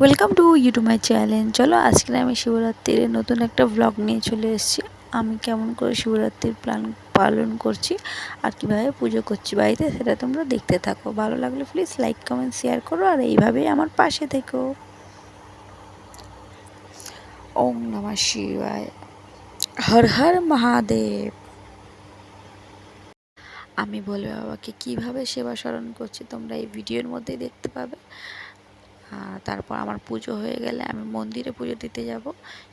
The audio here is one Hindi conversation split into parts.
Welcome to YouTube my channel চলো, আজকে আমি শিবরাত্রির নতুন একটা ব্লগ নিয়ে চলে এসেছি। আমি কেমন করে শিবরাত্রির প্ল্যান পালন করছি আর কীভাবে পুজো করছি বাড়িতে সেটা তোমরা দেখতে থাকো। ভালো লাগলে প্লিজ লাইক কমেন্ট শেয়ার করো আর এইভাবেই আমার পাশে থেকো। ওম নমঃ শিবায়। হর হর মহাদেব। আমি বলে বাবাকে কীভাবে সেবা স্মরণ করছি তোমরা এই ভিডিওর মধ্যেই দেখতে পাবে। আর তারপর আমার পুজো হয়ে গেলে আমি মন্দিরে পুজো দিতে যাব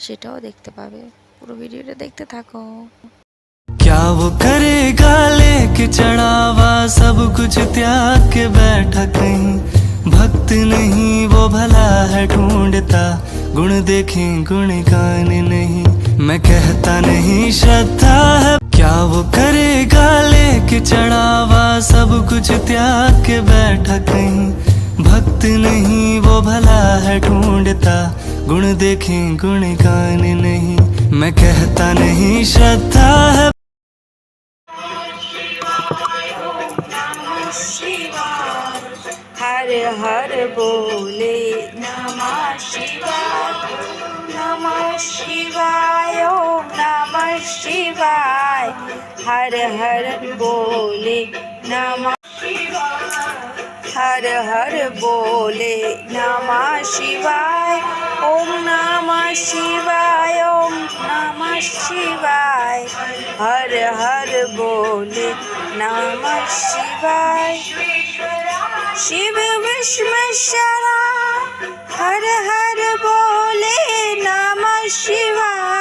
সেটাও দেখতে পাবে পুরো ভিডিওটা দেখতে থাকো क्या वो करेगा लेके चढ़ावा सब कुछ त्याग के बैठा कहीं भक्त नहीं वो भला है ढूंढता गुण देखें गुण गान नहीं मैं कहता नहीं श्रद्धा है क्या वो करेगा लेके चढ़ावा सब कुछ त्याग के बैठा कहीं भक्त नहीं वो भला है ढूंढता। गुण देखे, गुण गान नहीं। मैं कहता नहीं, श्रद्धा है। हर हर बोले, नमः शिवाय। नमः शिवाय, ओम नमः शिवाय। हर हर बोले, नमः हर हर बोले नमः शिवाय। ओम नमः शिवाय, ओम नमः शिवाय। हर हर बोले नमः शिवाय। शिव विश्वेश्वरा हर हर बोले नमः शिवाय।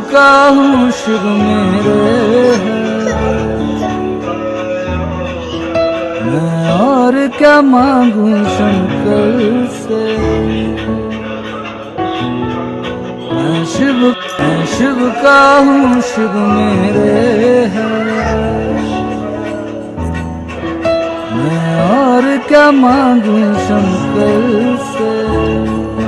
का हूँ शिव मेरे मैं और क्या मांगू शंकर से? मैं शिव मैं शिव का हूँ शिव मेरे मैं और क्या मांगू शंकर से?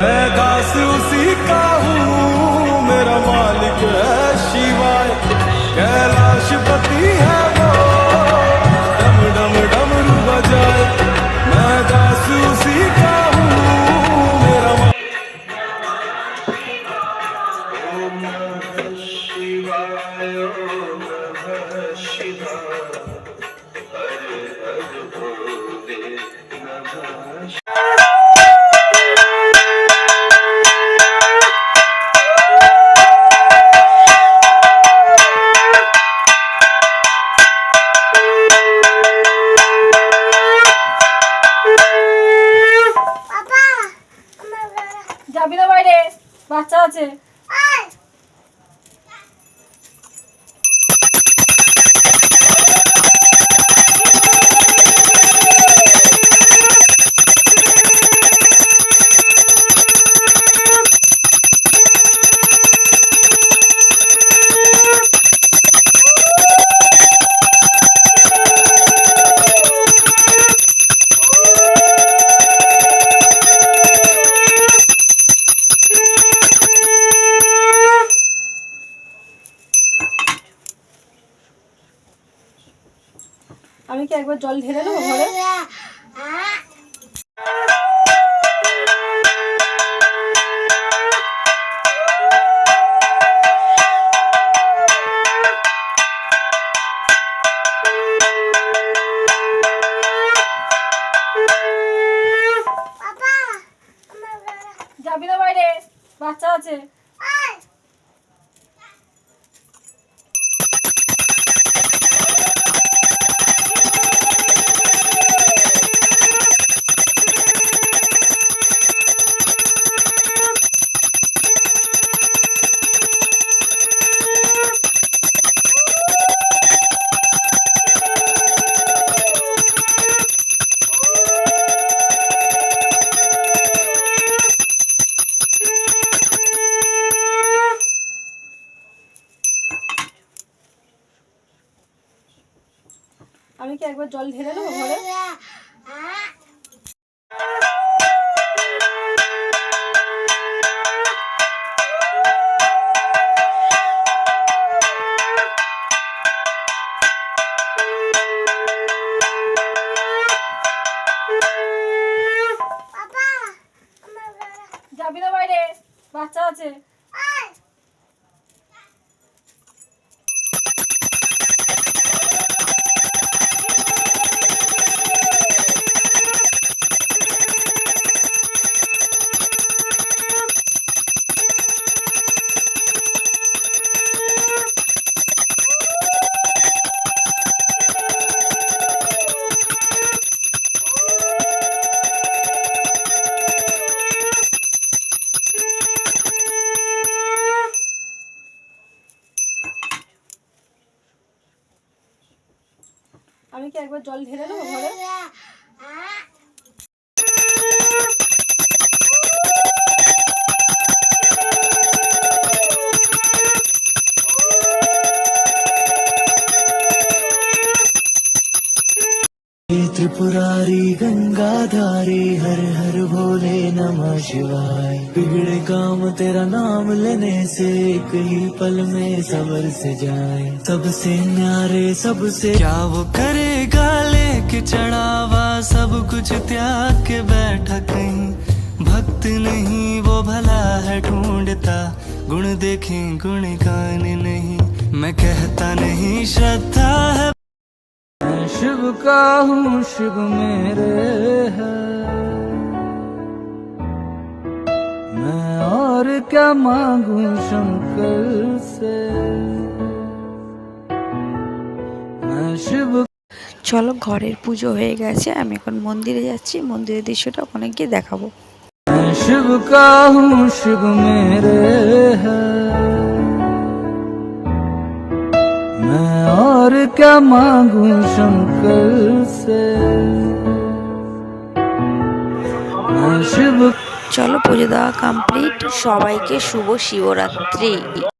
मैं उसी का हूँ, मेरा मालिक है शिवाय। कैलाशपति है वो, डम डम डमरू बजाए मैं दास उसी का हूँ, मेरा शिवाय 而 একবার জল ঢেলে নেব জল ঢেলে নেব ঘরে যাবি না বাইরে? বাচ্চা আছে। আমি কি একবার জল ঢেলে নেবো ঘরে त्रिपुरारी गंगाधारी हर हर भोले नमः शिवाय बिगड़े काम तेरा नाम लेने से एक ही पल में सबर से जाए सबसे न्यारे सबसे क्या वो करेगा लेके चढ़ावा सब कुछ त्याग के बैठा कहीं। भक्त नहीं, वो भला है ढूंढता। गुण देखें, गुण गान नहीं। मैं कहता नहीं, श्रद्धा है। मैं शिव का हूँ, शिव मेरे है। मैं और क्या मांगू शंकर से? मैं शिव চলো ঘরের পুজো হয়ে গেছে আমি এখন মন্দিরে যাচ্ছি মন্দিরের দৃশ্যটা ওখানে গিয়ে দেখাবো मैं शिव का हूँ शिव मेरे है मैं और क्या मांगू शंकर से मैं शिव চলো পুজো দেওয়া কমপ্লিট সবাইকে শুভ শিবরাত্রি